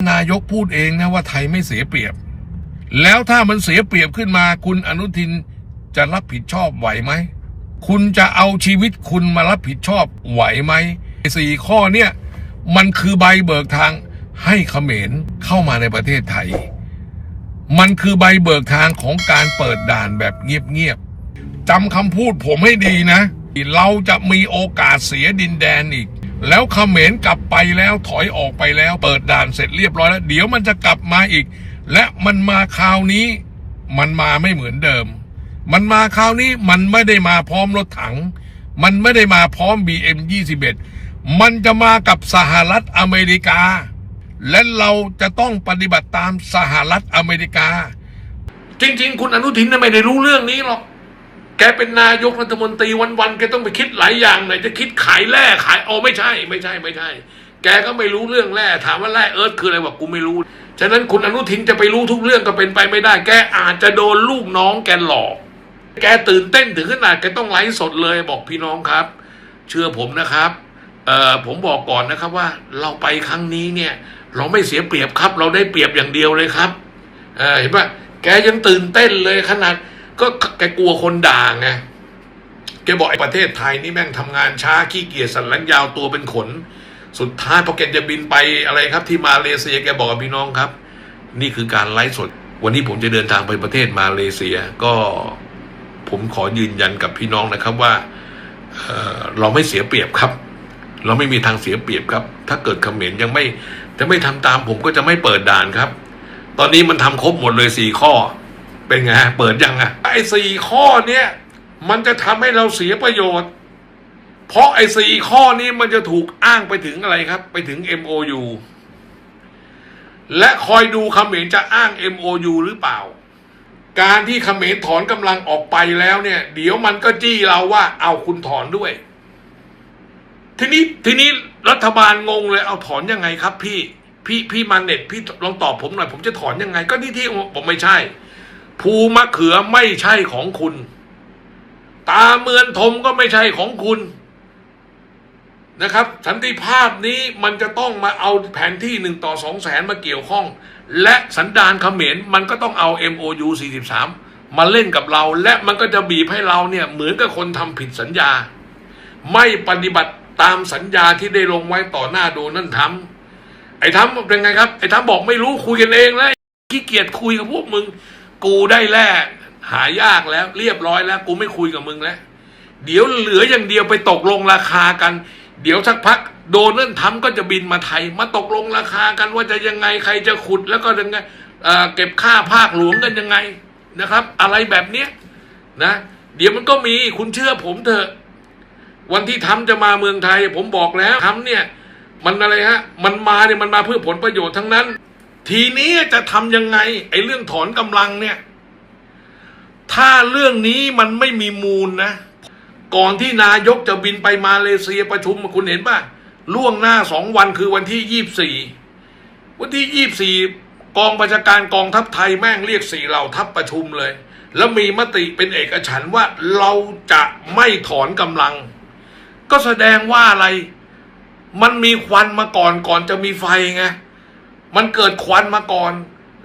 นายกพูดเองนะว่าไทยไม่เสียเปรียบ แล้วถ้ามันเสียเปรียบขึ้นมา คุณอนุทินจะรับผิดชอบไหวไหม คุณจะเอาชีวิตคุณมารับผิดชอบไหวไหมสี่ข้อเนี่ย มันคือใบเบิกทางให้เขมรเข้ามาในประเทศไทย มันคือใบเบิกทางของการเปิดด่านแบบเงียบๆจำคำพูดผมให้ดีนะ เราจะมีโอกาสเสียดินแดนอีก แล้วเขมรกลับไปแล้วถอยออกไปแล้ว เปิดด่านเสร็จเรียบร้อยแล้ว เดี๋ยวมันจะกลับมาอีก และมันมาคราวนี้ มันมาไม่เหมือนเดิม มันมาคราวนี้มันไม่ได้มาพร้อมรถถัง มันไม่ได้มาพร้อม BM 21 มันจะมากับสหรัฐอเมริกา และเราจะต้องปฏิบัติตามสหรัฐอเมริกา จริง ๆ คุณอนุทินไม่ได้รู้เรื่องนี้หรอก แกเป็นนายกรัฐมนตรีวันๆแกต้องไปคิดหลายอย่างไหนจะคิดขายแร่ขายโอไม่ใช่ ไม่ใช่ไม่ใช่ แกก็ไม่รู้เรื่องแร่ถามว่าแร่เอิร์ธคืออะไรบอกกูไม่รู้ ฉะนั้นคุณอนุทินจะไปรู้ทุกเรื่องก็เป็นไปไม่ได้ แกอาจจะโดนลูกน้องแกหลอก แกตื่นเต้นถึงขนาดแกต้องไลฟ์สดเลยบอกพี่น้องครับ เชื่อผมนะครับเอ่อผมบอกก่อนนะครับว่าเราไปครั้งนี้เนี่ย เราไม่เสียเปรียบครับ เราได้เปรียบอย่างเดียวเลยครับเออเห็นปะแกยังตื่นเต้นเลยขนาด ก็แกกลัวคนด่าไงแกบอกไอ้ประเทศไทยนี่แม่งทำงานช้าขี้เกียจสันหลังยาวตัวเป็นขน สุดท้ายพอแกจะบินไปอะไรครับ ที่มาเลเซียแกบอกกับพี่น้องครับ นี่คือการไลฟ์สด วันนี้ผมจะเดินทางไปประเทศมาเลเซีย ก็ผมขอยืนยันกับพี่น้องนะครับว่าเเราไม่เสียเปรียบครับ เราไม่มีทางเสียเปรียบครับ ถ้าเกิดเขมรยังไม่จะไม่ทำตามผมก็จะไม่เปิดด่านครับ ตอนนี้มันทำครบหมดเลยสี่ข้อ เป็นไงเปิดยังอะไอ้สี่ข้อเนี้ยมันจะทำให้เราเสียประโยชน์ เพราะไอ้สี่ข้อนี้มันจะถูกอ้างไปถึงอะไรครับ ไปถึง MOU และคอยดูคำเขมรจะอ้าง MOU หรือเปล่า การที่คำเขมรถอนกำลังออกไปแล้วเนี่ย เดี๋ยวมันก็จี้เราว่าเอาคุณถอนด้วย ทีนี้ทีนี้รัฐบาลงงเลยเอาถอนยังไงครับ พี่ พี่พี่มาเน็ตพี่ลองตอบผมหน่อยผมจะถอนยังไง ก็ที่ที่ผมไม่ใช่ ภูมะเขือไม่ใช่ของคุณ ตาเมือนทมก็ไม่ใช่ของคุณนะครับ สันติภาพนี้มันจะต้องมาเอาแผนที่หนึ่งต่อสองแสนมาเกี่ยวข้อง และสันดานเขมรมันก็ต้องเอา MOU 43 มาเล่นกับเรา และมันก็จะบีบให้เราเนี่ยเหมือนกับคนทำผิดสัญญา ไม่ปฏิบัติตามสัญญาที่ได้ลงไว้ต่อหน้าโดนั่นทำไอ้ทำเป็นไงครับ ไอ้ทำบอกไม่รู้คุยกันเองแล้วขี้เกียจคุยกับพวกมึง กูได้แลกหายากแล้ว เรียบร้อยแล้ว กูไม่คุยกับมึงแล้ว เดี๋ยวเหลืออย่างเดียวไปตกลงราคากัน เดี๋ยวสักพักโดนัลด์ทรัมป์ก็จะบินมาไทย มาตกลงราคากันว่าจะยังไงใครจะขุดแล้วก็ยังไงเเก็บค่าภาคหลวงกันยังไงนะครับ อะไรแบบเนี้ยนะ เดี๋ยวมันก็มีคุณเชื่อผมเถอะ วันที่ทำจะมาเมืองไทย ผมบอกแล้วทำเนี่ย มันอะไรฮะ มันมาเนี่ยมันมาเพื่อผลประโยชน์ทั้งนั้น ทีนี้จะทำยังไง ไอ้เรื่องถอนกำลังเนี่ย ถ้าเรื่องนี้มันไม่มีมูลนะ ก่อนที่นายกจะบินไปมาเลเซียประชุมคุณเห็นป่ะ ล่วงหน้าสองวันคือวันที่ยี่สี่วันที่ยี่สี่กองบัญชาการกองทัพไทยแม่งเรียกสี่เหล่าทัพประชุมเลย แล้วมีมติเป็นเอกฉันว่าเราจะไม่ถอนกำลัง ก็แสดงว่าอะไร มันมีควันมาก่อนก่อนจะมีไฟไง มันเกิดควันมาก่อน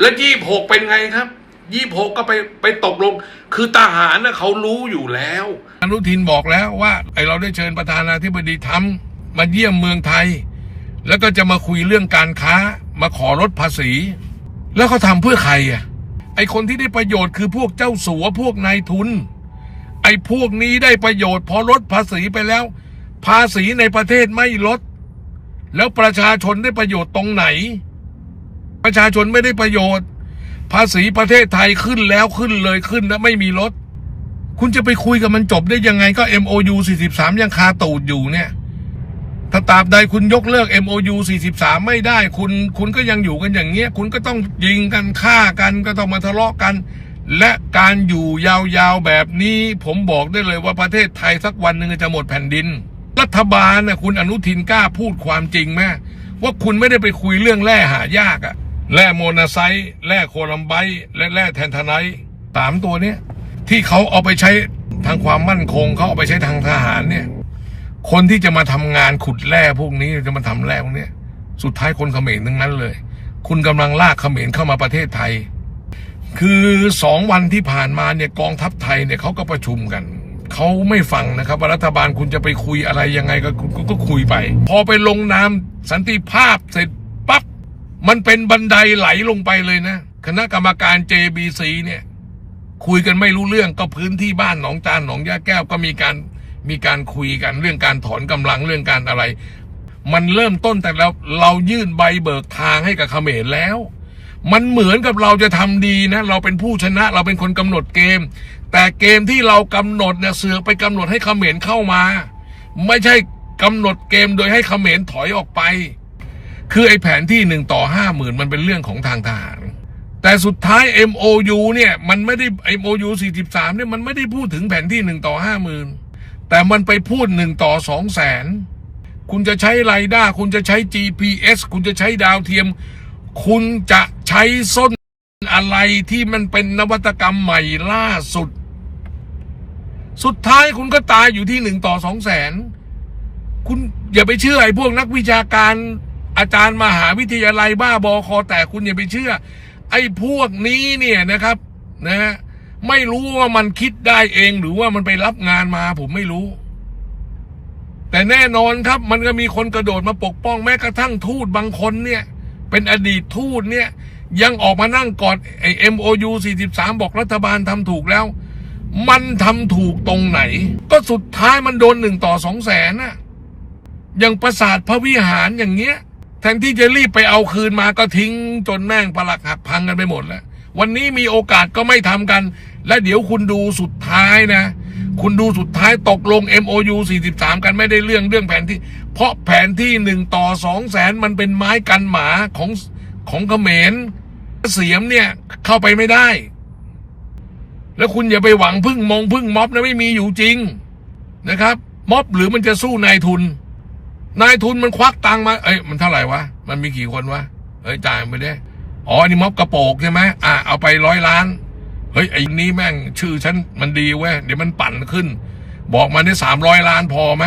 แล้วยี่หกเป็นไงครับยี่หกก็ไปไปตกลง คือทหารน่ะเขารู้อยู่แล้วอนุทินบอกแล้วว่าไอเราได้เชิญประธานาธิบดีทำมาเยี่ยมเมืองไทย แล้วก็จะมาคุยเรื่องการค้า มาขอลดภาษี แล้วเขาทำเพื่อใครอะไอคนที่ได้ประโยชน์คือพวกเจ้าสัวพวกนายทุน ไอพวกนี้ได้ประโยชน์พอลดภาษีไปแล้ว ภาษีในประเทศไม่ลด แล้วประชาชนได้ประโยชน์ตรงไหน ประชาชนไม่ได้ประโยชน์ ภาษีประเทศไทยขึ้นแล้วขึ้นเลยขึ้นแล้วไม่มีลด คุณจะไปคุยกับมันจบได้ยังไงก็ MOU 43 ยังคาตูดอยู่เนี่ย ถ้าตราบใดคุณยกเลิก MOU 43 ไม่ได้ คุณคุณก็ยังอยู่กันอย่างเงี้ย คุณก็ต้องยิงกันฆ่ากันก็ต้องมาทะเลาะกัน และการอยู่ยาวๆแบบนี้ ผมบอกได้เลยว่าประเทศไทยสักวันหนึ่งจะหมดแผ่นดิน รัฐบาลนะคุณอนุทินกล้าพูดความจริงไหมว่าคุณไม่ได้ไปคุยเรื่องแร่หายากอะ แร่โมนาไซต์แร่โคลัมไบต์และแร่แทนทาไนท์สามตัวเนี้ยที่เขาเอาไปใช้ทางความมั่นคงเขาเอาไปใช้ทางทหารเนี่ย คนที่จะมาทำงานขุดแร่พวกนี้จะมาทำแร่พวกนี้สุดท้ายคนเขมรทั้งนั้นเลย คุณกำลังลากเขมรเข้ามาประเทศไทย คือสองวันที่ผ่านมาเนี่ยกองทัพไทยเนี่ยเขาก็ประชุมกันเขาไม่ฟังนะครับว่ารัฐบาลคุณจะไปคุยอะไรยังไงก็คุณก็คุยไป พอไปลงนามสันติภาพเสร็จ มันเป็นบันไดไหลลงไปเลยนะ คณะกรรมการ JBC เนี่ย คุยกันไม่รู้เรื่องก็พื้นที่บ้านหนองจานหนองยาแก้วก็มีการมีการคุยกันเรื่องการถอนกำลังเรื่องการอะไร มันเริ่มต้นแต่แล้วเรายื่นใบเบิกทางให้กับเขมรแล้ว มันเหมือนกับเราจะทำดีนะ เราเป็นผู้ชนะเราเป็นคนกำหนดเกม แต่เกมที่เรากำหนดเนี่ยเสือไปกำหนดให้เขมรเข้ามา ไม่ใช่กำหนดเกมโดยให้เขมรถอยออกไป คือไอ้แผนที่หนึ่งต่อห้าหมื่นมันเป็นเรื่องของทางทหาร แต่สุดท้าย MOU เนี่ยมันไม่ได้ MOU 43เนี่ยมันไม่ได้พูดถึงแผนที่หนึ่งต่อห้าหมื่นแต่มันไปพูดหนึ่งต่อสองแสนคุณจะใช้ไรด้าคุณจะใช้ GPS คุณจะใช้ดาวเทียม คุณจะใช้ส้นอะไรที่มันเป็นนวัตกรรมใหม่ล่าสุด สุดท้ายคุณก็ตายอยู่ที่หนึ่งต่อสองแสนคุณอย่าไปเชื่อไอ้พวกนักวิชาการ อาจารย์มหาวิทยาลัยบ้าบอคอแต่คุณอย่าไปเชื่อ ไอ้พวกนี้เนี่ยนะครับนะฮะไม่รู้ว่ามันคิดได้เองหรือว่ามันไปรับงานมา ผมไม่รู้ แต่แน่นอนครับ มันก็มีคนกระโดดมาปกป้องแม้กระทั่งทูตบางคนเนี่ย เป็นอดีตทูตเนี่ย ยังออกมานั่งกอดไอ้ MOU 43 บอกรัฐบาลทำถูกแล้ว มันทำถูกตรงไหน ก็สุดท้ายมันโดนหนึ่งต่อสองแสนน่ะอย่างปราสาทพระวิหารอย่างเงี้ย แทนที่จะรีบไปเอาคืนมาก็ทิ้งจนแม่งปลักหักพังกันไปหมดแล้ววันนี้มีโอกาสก็ไม่ทำกัน และเดี๋ยวคุณดูสุดท้ายนะ คุณดูสุดท้ายตกลง MOU 43 กันไม่ได้เรื่องเรื่องแผนที่ เพราะแผนที่หนึ่งต่อสองแสนมันเป็นไม้กันหมาของของเขมรเสียมเนี่ยเข้าไปไม่ได้ แล้วคุณอย่าไปหวังพึ่งมองพึ่งม็อบนะไม่มีอยู่จริงนะครับ ม็อบหรือมันจะสู้นายทุน นายทุนมันควักตังมา เอ้ยมันเท่าไหร่วะ มันมีกี่คนวะ เอ้ยจ่ายไปได้อ๋อนี่ม็อบกระโปกใช่ไหมอะเอาไปร้อยล้าน เฮ้ยไอ้นี้แม่งชื่อฉันมันดีเว้ยเดี๋ยวมันปั่นขึ้น บอกมาได้สามร้อยล้านพอไหม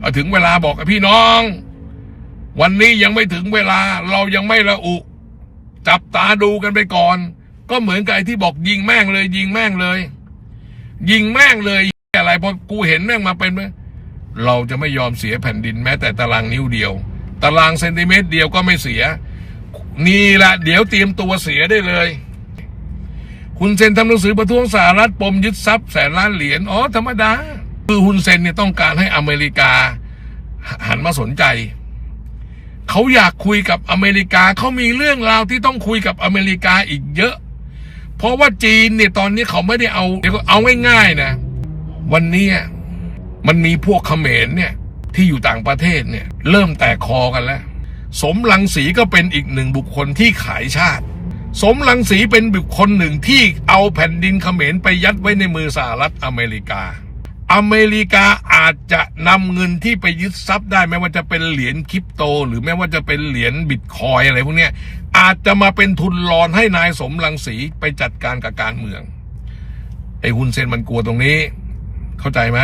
เอาถึงเวลาบอกกับพี่น้อง วันนี้ยังไม่ถึงเวลาเรายังไม่ละอุ จับตาดูกันไปก่อน ก็เหมือนกับไอ้ที่บอกยิงแม่งเลย ยิงแม่งเลย ยิงแม่งเลยอะไรพอกูเห็นแม่งมาเป็นไหม เราจะไม่ยอมเสียแผ่นดินแม้แต่ตารางนิ้วเดียว ตารางเซนติเมตรเดียวก็ไม่เสีย นี่แหละเดี๋ยวเตรียมตัวเสียได้เลย คุณเซนทำหนังสือประท้วงสหรัฐปมยึดทรัพย์แสนล้านเหรียญอ๋อธรรมดา คือฮุนเซนเนี่ยต้องการให้อเมริกา หันมาสนใจ เขาอยากคุยกับอเมริกาเขามีเรื่องราวที่ต้องคุยกับอเมริกาอีกเยอะ เพราะว่าจีนเนี่ยตอนนี้เขาไม่ได้เอาเดี๋ยวก็เอาง่ายๆนะ วันนี้ มันมีพวกเขมรเนี่ยที่อยู่ต่างประเทศเนี่ยเริ่มแตกคอกันแล้ว สมรังสีก็เป็นอีกหนึ่งบุคคลที่ขายชาติ สมรังสีเป็นบุคคลหนึ่งที่เอาแผ่นดินเขมรไปยัดไว้ในมือสหรัฐอเมริกา อเมริกาอาจจะนำเงินที่ไปยึดทรัพย์ได้ไม่ว่าจะเป็นเหรียญคริปโต หรือแม้ว่าจะเป็นเหรียญบิตคอยอะไรพวกนี้อาจจะมาเป็นทุนรอนให้นายสมรังสีไปจัดการกับการเมืองไอ้ฮุนเซนมันกลัวตรงนี้ เข้าใจไหม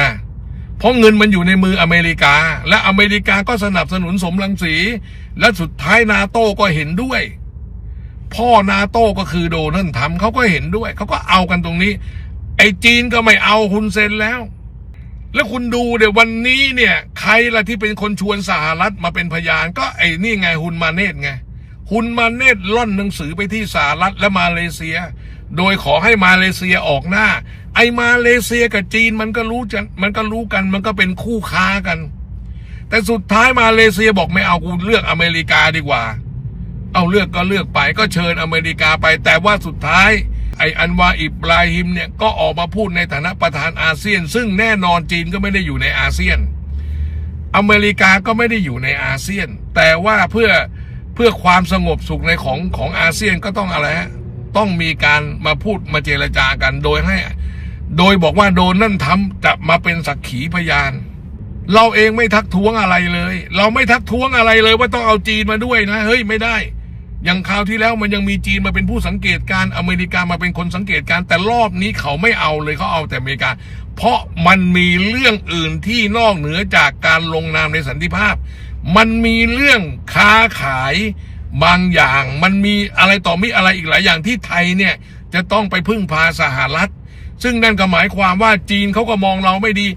เพราะเงินมันอยู่ในมืออเมริกา และอเมริกาก็สนับสนุนสมรังสี และสุดท้ายนาโต้ก็เห็นด้วย พ่อนาโต้ก็คือโดนัลด์ทรัมป์เขาก็เห็นด้วย เขาก็เอากันตรงนี้ ไอ้จีนก็ไม่เอาฮุนเซนแล้ว แล้วคุณดูเดี๋ยววันนี้เนี่ย ใครละที่เป็นคนชวนสหรัฐมาเป็นพยาน ก็ไอ้นี่ไงฮุนมาเนตไง ฮุนมาเนตล่อนหนังสือไปที่สหรัฐและมาเลเซีย โดยขอให้มาเลเซียออกหน้า ไอมาเลเซียกับจีนมันก็รู้จะมันก็รู้กันมันก็เป็นคู่ค้ากัน แต่สุดท้ายมาเลเซียบอกไม่เอากูเลือกอเมริกาดีกว่า เอาเลือกก็เลือกไปก็เชิญอเมริกาไป แต่ว่าสุดท้ายไออันวาอิบราฮิมเนี่ยก็ออกมาพูดในฐานะประธานอาเซียน ซึ่งแน่นอนจีนก็ไม่ได้อยู่ในอาเซียน อเมริกาก็ไม่ได้อยู่ในอาเซียน แต่ว่าเพื่อ เพื่อความสงบสุขในของของอาเซียนก็ต้องอะไรฮะต้องมีการมาพูดมาเจรจากันโดยให้ โดยบอกว่าโดนนั่นทำจะมาเป็นสักขีพยาน เราเองไม่ทักท้วงอะไรเลย เราไม่ทักท้วงอะไรเลยว่าต้องเอาจีนมาด้วยนะ เฮ้ยไม่ได้ อย่างคราวที่แล้วมันยังมีจีนมาเป็นผู้สังเกตการอเมริกามาเป็นคนสังเกตการ แต่รอบนี้เขาไม่เอาเลยเขาเอาแต่อเมริกา เพราะมันมีเรื่องอื่นที่นอกเหนือจากการลงนามในสันติภาพ มันมีเรื่องค้าขายบางอย่าง มันมีอะไรต่อมีอะไรอีกหลายอย่างที่ไทยเนี่ยจะต้องไปพึ่งพาสหรัฐ ซึ่งนั่นก็หมายความว่าจีนเขาก็มองเราไม่ดี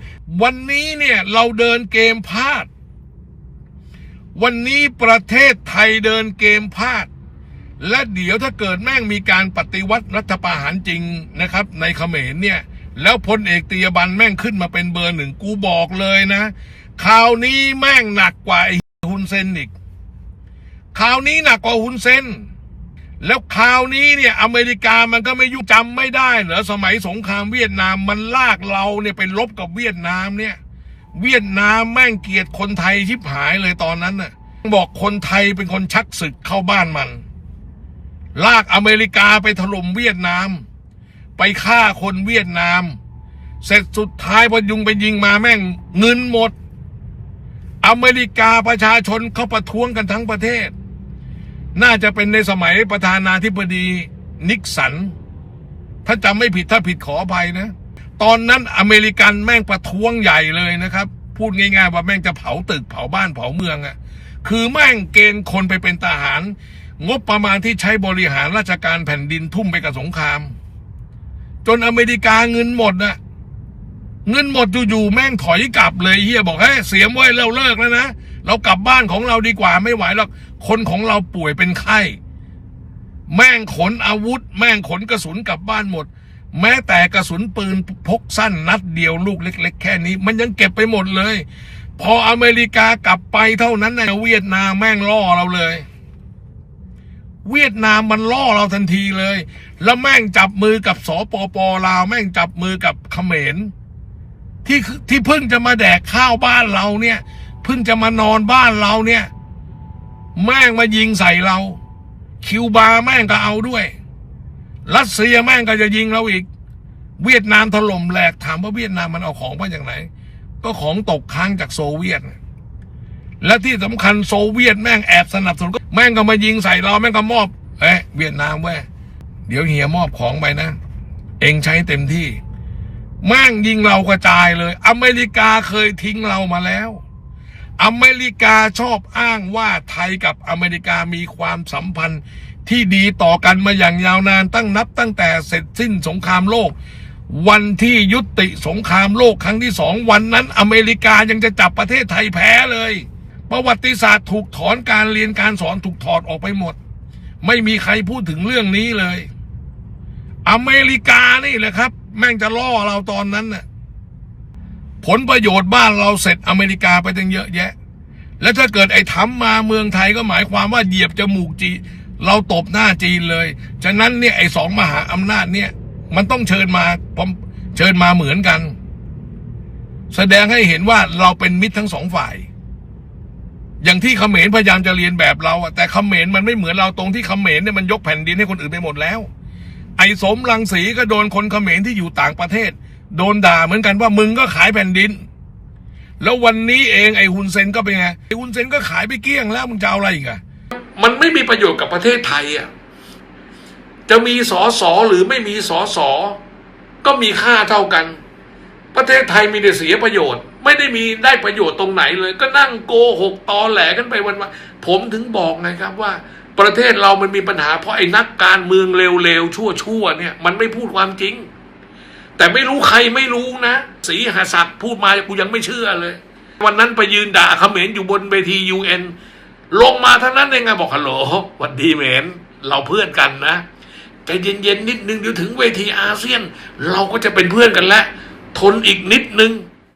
วันนี้เนี่ยเราเดินเกมพลาด วันนี้ประเทศไทยเดินเกมพลาด และเดี๋ยวถ้าเกิดแม่งมีการปฏิวัติรัฐประหารจริงนะครับ ในเขมรเนี่ย แล้วพลเอกตียบันแม่งขึ้นมาเป็นเบอร์หนึ่งกูบอกเลยนะ คราวนี้แม่งหนักกว่าไอ้ฮุนเซนอีกคราวนี้หนักกว่าฮุนเซนแล้วคราวนี้เนี่ยอเมริกามันก็ไม่ยุจำไม่ได้เหรอสมัยสงครามเวียดนามมันลากเราเนี่ยไปรบกับเวียดนามเนี่ย เวียดนามแม่งเกลียดคนไทยชิบหายเลยตอนนั้นน่ะ บอกคนไทยเป็นคนชักศึกเข้าบ้านมัน ลากอเมริกาไปถล่มเวียดนาม ไปฆ่าคนเวียดนาม เสร็จสุดท้ายพอยุงไปยิงมาแม่งเงินหมด อเมริกาประชาชนเขาประท้วงกันทั้งประเทศ น่าจะเป็นในสมัยประธานาธิบดีนิกสัน ถ้าจำไม่ผิดถ้าผิดขออภัยนะ ตอนนั้นอเมริกันแม่งประท้วงใหญ่เลยนะครับ พูดง่ายๆว่าแม่งจะเผาตึกเผาบ้านเผาเมืองอะ่ะคือแม่งเกณฑ์คนไปเป็นทหาร งบประมาณที่ใช้บริหารราชการแผ่นดินทุ่มไปกับสงคราม จนอเมริกาเงินหมดน่ะ เงินหมดอยู่ๆแม่งถอยกลับเลยเฮียบอกเฮ้ยเสียมไว้เราเลิกแล้วนะเรากลับบ้านของเราดีกว่าไม่ไหวหรอกคนของเราป่วยเป็นไข้ แม่งขนอาวุธ แม่งขนกระสุนกลับบ้านหมด แม้แต่กระสุนปืนพกสั้นนัดเดียวลูกเล็ก ๆ แค่นี้ มันยังเก็บไปหมดเลย พออเมริกากลับไปเท่านั้นในเวียดนามแม่งล่อเราเลย เวียดนามมันล่อเราทันทีเลย แล้วแม่งจับมือกับสปปลาว แม่งจับมือกับเขมร ที่ที่เพิ่งจะมาแดกข้าวบ้านเราเนี่ย เพิ่งจะมานอนบ้านเราเนี่ย แม่งมายิงใส่เรา คิวบาแม่งก็เอาด้วย รัสเซียแม่งก็จะยิงเราอีก เวียดนามถล่มแหลกถามว่าเวียดนามมันเอาของมาจากไหน ก็ของตกค้างจากโซเวียต และที่สำคัญโซเวียตแม่งแอบสนับสนุนแม่งก็มายิงใส่เราแม่งก็มอบเอ๊ะเวียดนามเว้ยเดี๋ยวเฮียมอบของไปนะ เองใช้เต็มที่ แม่งยิงเรากระจายเลย อเมริกาเคยทิ้งเรามาแล้ว อเมริกาชอบอ้างว่าไทยกับอเมริกามีความสัมพันธ์ที่ดีต่อกันมาอย่างยาวนานตั้งนับตั้งแต่เสร็จสิ้นสงครามโลก วันที่ยุติสงครามโลกครั้งที่สองวันนั้นอเมริกายังจะจับประเทศไทยแพ้เลย ประวัติศาสตร์ถูกถอนการเรียนการสอนถูกถอดออกไปหมด ไม่มีใครพูดถึงเรื่องนี้เลย อเมริกานี่แหละครับ แม่งจะล่อเราตอนนั้นน่ะผลประโยชน์บ้านเราเสร็จอเมริกาไปตั้งเยอะแยะ แล้วถ้าเกิดไอ้ทำมาเมืองไทยก็หมายความว่าเหยียบจมูกจีเราตบหน้าจีนเลย ฉะนั้นเนี่ยไอ้สองมหาอำนาจเนี่ย มันต้องเชิญมาพร้อมเชิญมาเหมือนกัน แสดงให้เห็นว่าเราเป็นมิตรทั้งสองฝ่าย อย่างที่เขมรพยายามจะเรียนแบบเราอะแต่เขมรมันไม่เหมือนเราตรงที่เขมรเนี่ยมันยกแผ่นดินให้คนอื่นไปหมดแล้ว ไอ้สมรังสีก็โดนคนเขมรที่อยู่ต่างประเทศ โดนด่าเหมือนกันว่ามึงก็ขายแผ่นดิน แล้ววันนี้เองไอ้ฮุนเซนก็เป็นไงไอ้ฮุนเซนก็ขายไปเกลี้ยงแล้วมึงจะเอาอะไรอีกอะมันไม่มีประโยชน์กับประเทศไทยอะจะมีสอสอหรือไม่มีสอสอก็มีค่าเท่ากัน ประเทศไทยมีแต่เสียประโยชน์ ไม่ได้มีได้ประโยชน์ตรงไหนเลย ก็นั่งโกหกตอแหลกันไปวันๆผมถึงบอกไงครับว่า ประเทศเรามันมีปัญหาเพราะไอ้นักการเมืองเร็วๆ ชั่วๆเนี่ย มันไม่พูดความจริง แต่ไม่รู้ใครไม่รู้นะสีหศักดิ์พูดมากูยังไม่เชื่อเลย วันนั้นไปยืนด่าเขมรอยู่บนเวทียูเอ็นลงมาทั้งนั้นเองไงบอกฮัลโหลวันดีเหมนเราเพื่อนกันนะใจเย็นๆนิดนึงเดี๋ยวถึงเวทีอาเซียน เราก็จะเป็นเพื่อนกันแล้วทนอีกนิดนึง